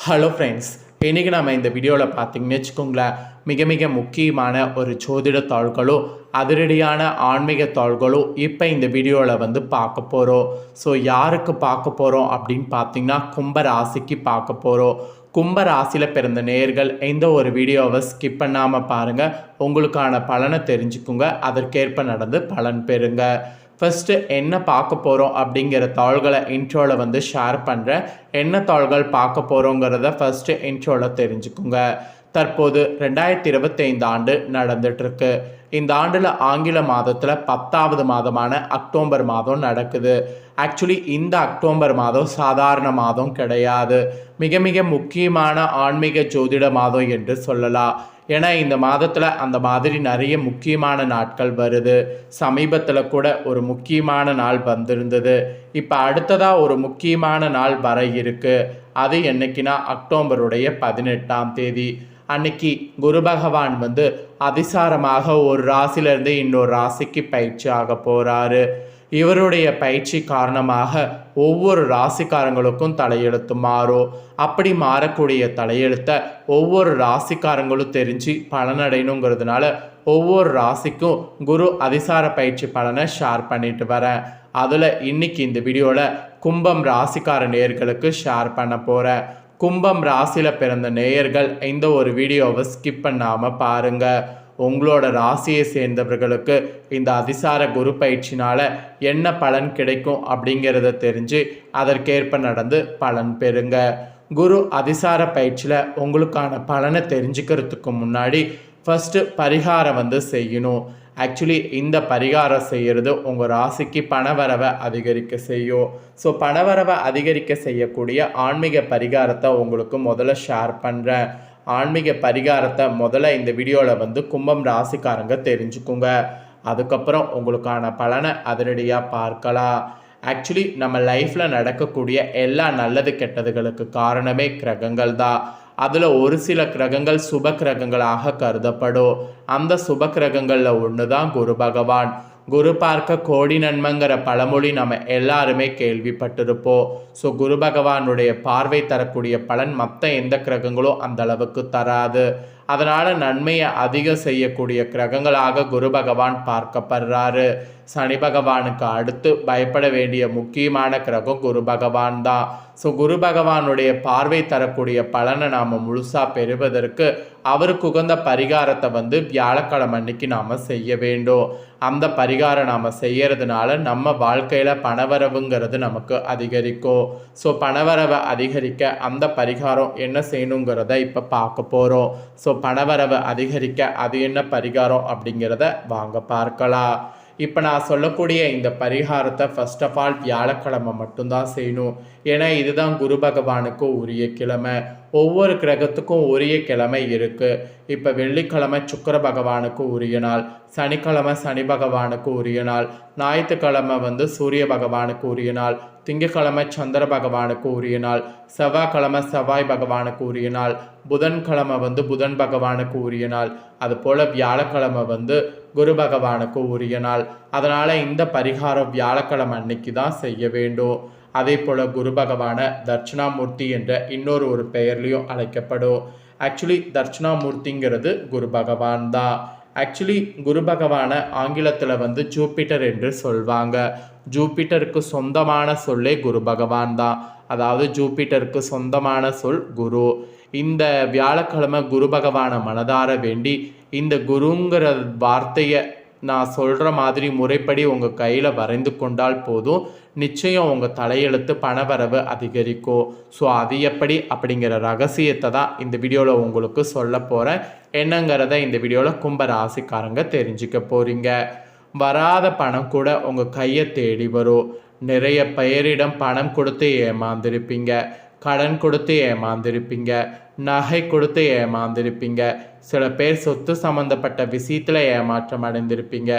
Hello friends இன்றைக்கி நம்ம இந்த வீடியோவில் பார்த்தீங்கன்னு வச்சுக்கோங்களேன் மிக மிக முக்கியமான ஒரு ஜோதிட தாள்களோ அதிரடியான ஆன்மீக தாள்களோ இப்போ இந்த வீடியோவில் வந்து பார்க்க போகிறோம் ஸோ யாருக்கு பார்க்க போகிறோம் அப்படின்னு பார்த்தீங்கன்னா கும்ப ராசிக்கு பார்க்க போகிறோம் கும்ப ராசியில் பிறந்த நேர்கள் எந்த ஒரு வீடியோவை ஸ்கிப் பண்ணாமல் பாருங்கள் உங்களுக்கான பலனை தெரிஞ்சுக்குங்க. அதற்கேற்ப நடந்து பலன் பெறுங்க. ஃபஸ்ட்டு என்ன பார்க்க போகிறோம் அப்படிங்கிற தாள்களை இன்ட்ரோவில் வந்து ஷேர் பண்ணுறேன் என்ன தாள்கள் பார்க்க போகிறோங்கிறத ஃபஸ்ட்டு இன்ட்ரோவில் தெரிஞ்சுக்குங்க. தற்போது ரெண்டாயிரத்தி இருபத்தைந்து ஆண்டு நடந்துட்டுருக்கு. இந்த ஆண்டில் ஆங்கில மாதத்தில் பத்தாவது மாதமான அக்டோபர் மாதம் நடக்குது. ஆக்சுவலி இந்த அக்டோபர் மாதம் சாதாரண மாதம் கிடையாது. மிக மிக முக்கியமான ஆன்மீக ஜோதிட மாதம் என்று சொல்லலாம். ஏன்னா இந்த மாதத்தில் அந்த மாதிரி நிறைய முக்கியமான நாட்கள் வருது. சமீபத்தில் கூட ஒரு முக்கியமான நாள் வந்திருந்தது. இப்போ அடுத்ததாக ஒரு முக்கியமான நாள் வர இருக்குது அது என்னைக்குன்னா அக்டோபருடைய பதினெட்டாம் தேதி. அன்னைக்கு குரு பகவான் வந்து அதிசாரமாக ஒரு ராசியிலேருந்து இன்னொரு ராசிக்கு பயிற்சி ஆக போகிறாரு இவருடைய பயிற்சி காரணமாக ஒவ்வொரு ராசிக்காரங்களுக்கும் தலையெழுத்து மாறும் அப்படி மாறக்கூடிய தலையெழுத்தை ஒவ்வொரு ராசிக்காரங்களும் தெரிஞ்சு பலனடையணுங்கிறதுனால ஒவ்வொரு ராசிக்கும் குரு அதிசார பயிற்சி பலனை ஷேர் பண்ணிட்டு வரேன். அதில் இன்னைக்கு இந்த வீடியோவில் கும்பம் ராசிக்கார நேயர்களுக்கு ஷேர் பண்ண போகிறேன் கும்பம் ராசியில் பிறந்த நேயர்கள் இந்த ஒரு வீடியோவை ஸ்கிப் பண்ணாமல் பாருங்கள் உங்களோட ராசியை சேர்ந்தவர்களுக்கு இந்த அதிசார குரு பயிற்சினால் என்ன பலன் கிடைக்கும் அப்படிங்கிறத தெரிஞ்சு அதற்கேற்ப நடந்து பலன் பெறுங்க. குரு அதிசார பயிற்சியில் உங்களுக்கான பலனை தெரிஞ்சுக்கிறதுக்கு முன்னாடி ஃபஸ்ட்டு பரிகாரம் வந்து செய்யணும். ஆக்சுவலி இந்த பரிகாரம் செய்கிறது உங்கள் ராசிக்கு பணவரவை அதிகரிக்க செய்யும். ஸோ பணவரவை அதிகரிக்க செய்யக்கூடிய ஆன்மீக பரிகாரத்தை உங்களுக்கு முதல்ல ஷேர் பண்ணுறேன் ஆன்மீக பரிகாரத்தை முதல்ல இந்த வீடியோவில் வந்து கும்பம் ராசிக்காரங்க தெரிஞ்சுக்குங்க. அதுக்கப்புறம் உங்களுக்கான பலனை அதிரடியாக பார்க்கலாம். ஆக்சுவலி நம்ம லைஃப்பில் நடக்கக்கூடிய எல்லா நல்லது கெட்டதுகளுக்கு காரணமே கிரகங்கள் தான். அதில் ஒரு சில கிரகங்கள் சுப கிரகங்களாக கருதப்படும். அந்த சுப கிரகங்களில் ஒன்று தான் குரு பகவான். குரு பார்க்க கோடி நன்மைங்கிற பழமொழி நம்ம எல்லாருமே கேள்விப்பட்டிருப்போம் ஸோ குரு பகவானுடைய பார்வை தரக்கூடிய பலன் மற்ற எந்த கிரகங்களும் அந்த அளவுக்கு தராது. அதனால் நன்மையை அதிகம் செய்யக்கூடிய கிரகங்களாக குரு பகவான் பார்க்கப்படுறாரு. சனி பகவானுக்கு அடுத்து பயப்பட வேண்டிய முக்கியமான கிரகம் குரு பகவான் தான் ஸோ குரு பகவானுடைய பார்வை தரக்கூடிய பலனை நாம் முழுசாக பெறுவதற்கு அவருக்கு உகந்த பரிகாரத்தை வந்து வியாழக்கிழமை அன்னைக்கு நாம் செய்ய வேண்டும். அந்த பரிகாரம் நாம் செய்யறதுனால நம்ம வாழ்க்கையில் பணவரவுங்கிறது நமக்கு அதிகரிக்கும். ஸோ பணவரவை அதிகரிக்க அந்த பரிகாரம் என்ன செய்யணுங்கிறத இப்போ பார்க்க போகிறோம் ஸோ பணவரவை அதிகரிக்க அது என்ன பரிகாரம் அப்படிங்கிறத வாங்க பார்க்கலாம். இப்போ நான் சொல்லக்கூடிய இந்த பரிகாரத்தை ஃபர்ஸ்ட் ஆஃப் ஆல் வியாழக்கிழமை மட்டும்தான் செய்யணும். ஏன்னா இதுதான் குரு பகவானுக்கு உரிய கிழமை. ஒவ்வொரு கிரகத்துக்கும் உரிய கிழமை இருக்குது இப்போ வெள்ளிக்கிழமை சுக்கர பகவானுக்கு உரிய நாள் சனிக்கிழமை சனி பகவானுக்கு உரிய நாள் ஞாயிற்றுக்கிழமை வந்து சூரிய பகவானுக்கு உரிய நாள் திங்கக்கிழமை சந்திர பகவானுக்கு உரிய நாள் செவ்வாய்க்கிழமை செவ்வாய் பகவானுக்கு உரிய நாள் புதன்கிழமை வந்து புதன் பகவானுக்கு உரிய நாள் அதுபோல் வியாழக்கிழமை வந்து குரு பகவானுக்கு உரிய நாள். அதனால் இந்த பரிகாரம் வியாழக்கிழமை அன்னைக்கு தான் செய்ய வேண்டும். அதே போல் குரு பகவான தட்சிணாமூர்த்தி என்ற இன்னொரு ஒரு பெயர்லையும் அழைக்கப்படும். ஆக்சுவலி தட்சிணாமூர்த்திங்கிறது குரு பகவான் தான். ஆக்சுவலி குரு பகவானை ஆங்கிலத்தில் வந்து ஜூப்பிட்டர் என்று சொல்வாங்க. ஜூப்பிட்டருக்கு சொந்தமான சொல்லே குரு பகவான் தான். அதாவது ஜூப்பிட்டருக்கு சொந்தமான சொல் குரு. இந்த வியாழக்கிழமை குரு பகவானை மனதார வேண்டி இந்த குருங்கிற வார்த்தையை நான் சொல்கிற மாதிரி முறைப்படி உங்கள் கையில் வரைந்து கொண்டால் போதும். நிச்சயம் உங்கள் தலையெழுத்து பணவரவு அதிகரிக்கும். ஸோ அது எப்படி? அப்படிங்கிற ரகசியத்தை தான் இந்த வீடியோவில் உங்களுக்கு சொல்ல போகிறேன் என்னங்கிறத இந்த வீடியோவில் கும்ப ராசிக்காரங்க தெரிஞ்சுக்க போகிறீங்க வராத பணம் கூட உங்கள் கையை தேடி வரும். நிறைய பெயரிடம் பணம் கொடுத்து ஏமாந்துருப்பீங்க. கடன் கொடுத்து ஏமாந்திருப்பீங்க நகை கொடுத்து ஏமாந்திருப்பீங்க சில பேர் சொத்து சம்மந்தப்பட்ட விஷயத்தில் ஏமாற்றம் அடைந்திருப்பீங்க.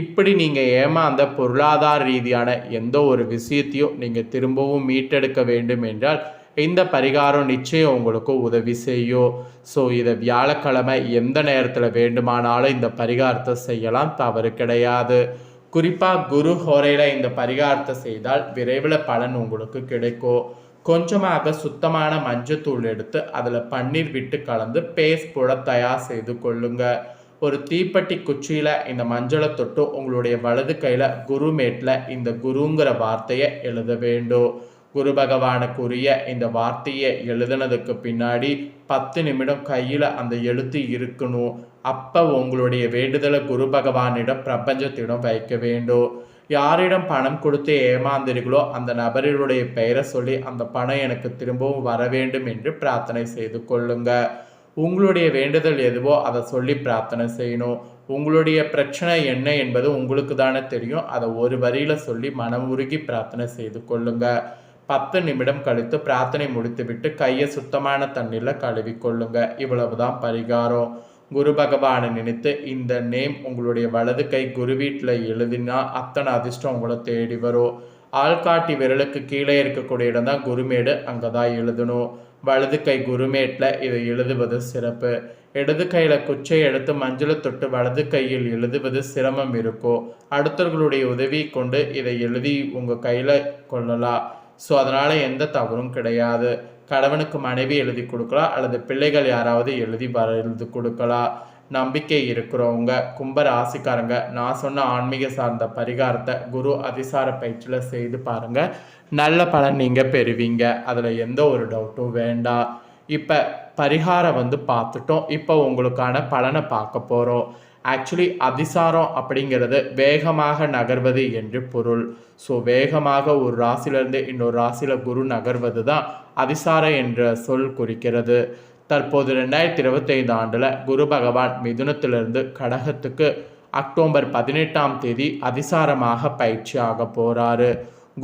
இப்படி நீங்கள் ஏமாந்த பொருளாதார ரீதியான எந்த ஒரு விஷயத்தையும் நீங்கள் திரும்பவும் மீட்டெடுக்க வேண்டும் என்றால் இந்த பரிகாரம் நிச்சயம் உங்களுக்கு உதவி செய்யும். ஸோ இதை வியாழக்கிழமை எந்த நேரத்தில் வேண்டுமானாலும் இந்த பரிகாரத்தை செய்யலாம் தவறு கிடையாது. குறிப்பாக குரு ஹோரையில் இந்த பரிகாரத்தை செய்தால் விரைவில் பலன் உங்களுக்கு கிடைக்கும். கொஞ்சமாக சுத்தமான மஞ்சத்தூள் எடுத்து அதில் பன்னீர் விட்டு கலந்து பேஸ்ட் போட தயார் செய்து கொள்ளுங்க. ஒரு தீப்பெட்டி குச்சியில் இந்த மஞ்சளை தொட்டு உங்களுடைய வலது கையில் குருமேட்டில் இந்த குருங்கிற வார்த்தையை எழுத வேண்டும். குரு பகவானுக்குரிய இந்த வார்த்தையை எழுதுனதுக்கு பின்னாடி பத்து நிமிடம் கையில் அந்த எழுத்து இருக்கணும். அப்போ உங்களுடைய வேண்டுதலை குரு பகவானிடம் பிரபஞ்சத்திடம் வைக்க வேண்டும். யாரிடம் பணம் கொடுத்து ஏமாந்தீர்களோ அந்த நபரினுடைய பெயரை சொல்லி அந்த பணம் எனக்கு திரும்பவும் வர வேண்டும் என்று பிரார்த்தனை செய்து கொள்ளுங்க. உங்களுடைய வேண்டுதல் எதுவோ அதை சொல்லி பிரார்த்தனை செய்யணும். உங்களுடைய பிரச்சனை என்ன என்பது உங்களுக்கு தானே தெரியும். அதை ஒரு வரியில் சொல்லி மனம் உருகி பிரார்த்தனை செய்து கொள்ளுங்க. பத்து நிமிடம் கழித்து பிரார்த்தனை முடித்துவிட்டு கையை சுத்தமான தண்ணீரில் கழுவி கொள்ளுங்க இவ்வளவுதான் பரிகாரம். குரு பகவானை நினைத்து இந்த நேம் உங்களுடைய வலது கை குரு வீட்டில் எழுதினா அத்தனை அதிர்ஷ்டம் உங்களை தேடி வரும். ஆள்காட்டி விரலுக்கு கீழே இருக்கக்கூடிய இடம் தான் குருமேடு அங்கே தான் எழுதணும். வலது கை குருமேட்டில் இதை எழுதுவது சிறப்பு. இடது கையில் குச்சை எடுத்து மஞ்சளை தொட்டு வலது கையில் எழுதுவது சிரமம் இருக்கும் அடுத்தவர்களுடைய உதவி கொண்டு இதை எழுதி உங்கள் கையில் கொள்ளலாம். ஸோ அதனால் எந்த தவறும் கிடையாது. கணவனுக்கு மனைவி எழுதி கொடுக்கலாம் அல்லது பிள்ளைகள் யாராவது எழுதி வர எழுதி கொடுக்கலாம் நம்பிக்கை இருக்கிறவங்க கும்ப ராசிக்காரங்க நான் சொன்ன ஆன்மீக சார்ந்த பரிகாரத்தை குரு அதிசார பயிற்சியில் செய்து பாருங்கள் நல்ல பலன் நீங்கள் பெறுவீங்க. அதில் எந்த ஒரு டவுட்டும் வேண்டாம். இப்போ பரிகாரம் வந்து பார்த்துட்டோம். இப்போ உங்களுக்கான பலனை பார்க்க போகிறோம் ஆக்சுவலி அதிசாரம் அப்படிங்கிறது வேகமாக நகர்வது என்று பொருள். ஸோ வேகமாக ஒரு ராசியிலிருந்து இன்னொரு ராசியில் குரு நகர்வது தான் அதிசாரம் என்ற சொல் குறிக்கிறது. தற்போது ரெண்டாயிரத்தி இருபத்தைந்து ஆண்டில் குரு பகவான் மிதுனத்திலிருந்து கடகத்துக்கு அக்டோபர் பதினெட்டாம் தேதி அதிசாரமாக பயிற்சி ஆக போகிறாரு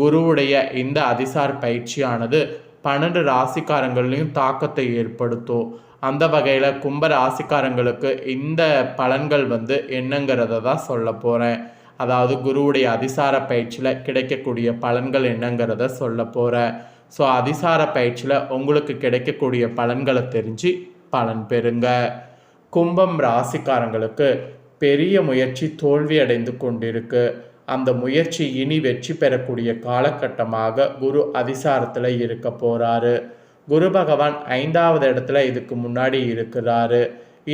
குருவுடைய இந்த அதிசார பயிற்சியானது பன்னெண்டு ராசிக்காரங்களையும் தாக்கத்தை ஏற்படுத்தும். அந்த வகையில் கும்ப ராசிக்காரங்களுக்கு இந்த பலன்கள் வந்து என்னங்கிறத தான் சொல்ல போகிறேன் அதாவது குருவுடைய அதிசார பயிற்சியில் கிடைக்கக்கூடிய பலன்கள் என்னங்கிறத சொல்ல போகிறேன் ஸோ அதிசார பயிற்சியில் உங்களுக்கு கிடைக்கக்கூடிய பலன்களை தெரிஞ்சு பலன் பெறுங்க. கும்பம் ராசிக்காரங்களுக்கு பெரிய முயற்சி தோல்வி அடைந்து கொண்டிருக்கு. அந்த முயற்சி இனி வெற்றி பெறக்கூடிய காலகட்டமாக குரு அதிசாரத்தில் இருக்க போகிறாரு குரு பகவான் ஐந்தாவது இடத்துல இதுக்கு முன்னாடி இருக்கிறாரு.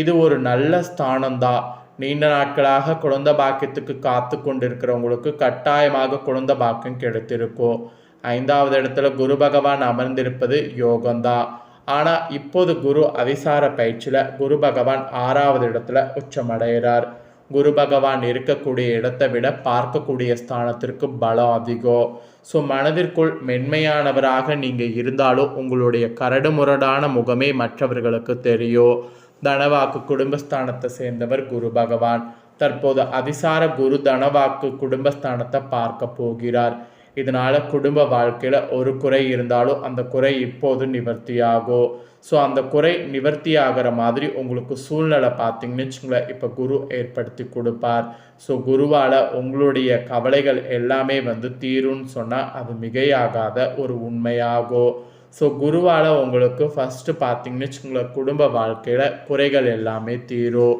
இது ஒரு நல்ல ஸ்தானம்தான் நீண்ட நாட்களாக குழந்த பாக்கியத்துக்கு காத்து கொண்டிருக்கிறவங்களுக்கு கட்டாயமாக குழந்த பாக்கியம் கிடைத்திருக்கும் ஐந்தாவது இடத்துல குரு பகவான் அமர்ந்திருப்பது யோகம்தான் ஆனால் இப்போது குரு அதிசார பயிற்சியில் குரு பகவான் ஆறாவது இடத்துல உச்சமடைகிறார். குரு பகவான் இருக்கக்கூடிய இடத்தை விட பார்க்கக்கூடிய ஸ்தானத்திற்கு பலம் அதிகம் ஸோ மனதிற்குள் மென்மையானவராக நீங்கள் இருந்தாலும் உங்களுடைய கரடு முரடான முகமே மற்றவர்களுக்கு தெரியும். தனவாக்கு குடும்பஸ்தானத்தை சேர்ந்தவர் குரு பகவான். தற்போது அதிசார குரு தனவாக்கு குடும்பஸ்தானத்தை பார்க்க போகிறார். இதனால் குடும்ப வாழ்க்கையில் ஒரு குறை இருந்தாலும் அந்த குறை இப்போது நிவர்த்தியாகும் ஸோ அந்த குறை நிவர்த்தி ஆகிற மாதிரி உங்களுக்கு சூழ்நிலை பார்த்தீங்கன்னு வச்சுங்களேன் இப்போ குரு ஏற்படுத்தி கொடுப்பார். ஸோ குருவால் உங்களுடைய கவலைகள் எல்லாமே வந்து தீரும்னு சொன்னால் அது மிகையாகாத ஒரு உண்மையாகும் ஸோ குருவால் உங்களுக்கு ஃபஸ்ட்டு பார்த்தீங்கன்னு வச்சுக்கோங்களேன் குடும்ப வாழ்க்கையில் குறைகள் எல்லாமே தீரும்.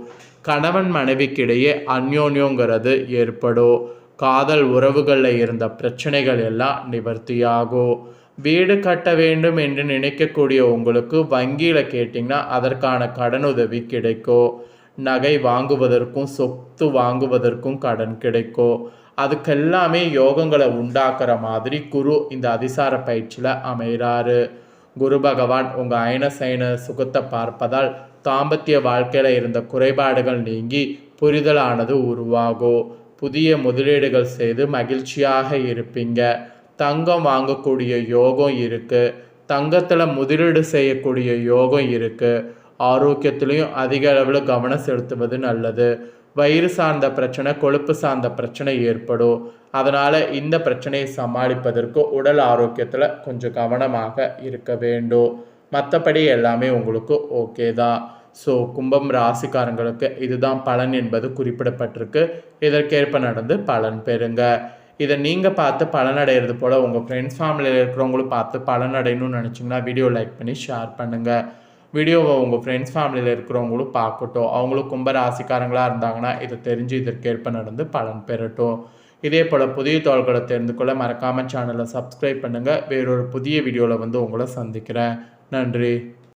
கணவன் மனைவிக்கிடையே அந்யோன்யோங்கிறது ஏற்படும். காதல் உறவுகளில் இருந்த பிரச்சனைகள் எல்லாம் நிவர்த்தியாகும் வீடு கட்ட வேண்டும் என்று நினைக்கக்கூடிய உங்களுக்கு வங்கியில் கேட்டிங்கன்னா அதற்கான கடனுதவி கிடைக்கும் நகை வாங்குவதற்கும் சொத்து வாங்குவதற்கும் கடன் கிடைக்கும் அதுக்கெல்லாமே யோகங்களை உண்டாக்குற மாதிரி குரு இந்த அதிசார பயிற்சியில் அமைகிறாரு குரு பகவான் உங்கள் அயன சயன சுகத்தை பார்ப்பதால் தாம்பத்திய வாழ்க்கையில் இருந்த குறைபாடுகள் நீங்கி புரிதலானது உருவாகும் புதிய முதலீடுகள் செய்து மகிழ்ச்சியாக இருப்பீங்க. தங்கம் வாங்கக்கூடிய யோகம் இருக்குது தங்கத்தில் முதலீடு செய்யக்கூடிய யோகம் இருக்குது ஆரோக்கியத்துலேயும் அதிக அளவில் கவனம் செலுத்துவது நல்லது. வயிறு சார்ந்த பிரச்சனை கொழுப்பு சார்ந்த பிரச்சனை ஏற்படும். அதனால் இந்த பிரச்சனையை சமாளிப்பதற்கு உடல் ஆரோக்கியத்தில் கொஞ்சம் கவனமாக இருக்க வேண்டும். மற்றபடி எல்லாமே உங்களுக்கு ஓகே தான். ஸோ கும்பம் ராசிக்காரங்களுக்கு இதுதான் பலன் என்பது குறிப்பிடப்பட்டிருக்கு. இதற்கேற்ப நடந்து பலன் பெறுங்க. இதை நீங்கள் பார்த்து பலனடைகிறது போல் உங்கள் ஃப்ரெண்ட்ஸ் ஃபேமிலியில் இருக்கிறவங்களும் பார்த்து பலனடையணும்னு நினச்சிங்கன்னா வீடியோ லைக் பண்ணி ஷேர் பண்ணுங்கள் வீடியோவை உங்கள் ஃப்ரெண்ட்ஸ் ஃபேமிலியில் இருக்கிறவங்களும் பார்க்கட்டும். அவங்களும் கும்ப ராசிக்காரங்களாக இருந்தாங்கன்னா இதை தெரிஞ்சு இதற்கேற்ப நடந்து பலன் பெறட்டும். இதே போல் புதிய தோள்களை தெரிந்து கொள்ள மறக்காமல் சேனலை சப்ஸ்கிரைப் பண்ணுங்கள் வேறொரு புதிய வீடியோவில் வந்து உங்களை சந்திக்கிறேன். நன்றி.